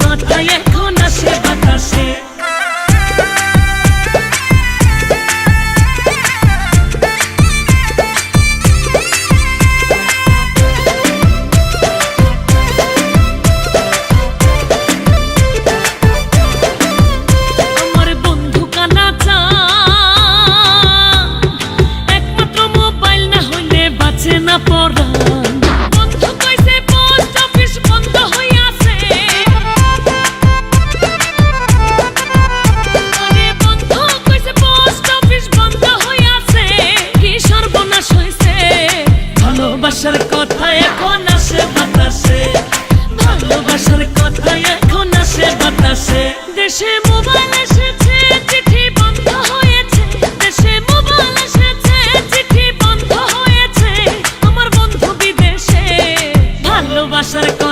কাঁথায় এখন আসে বাতাসে ভালোবাসার কথা এখন আসে বাতাসে। ভালোবাসার কথা এখন আসে বাতাসে। দেশে মোবাইল এসেছে চিঠি বন্ধ হয়েছে। দেশে মোবাইল এসেছে চিঠি বন্ধ হয়েছে। আমার বন্ধু বিদেশে। ভালোবাসার কথা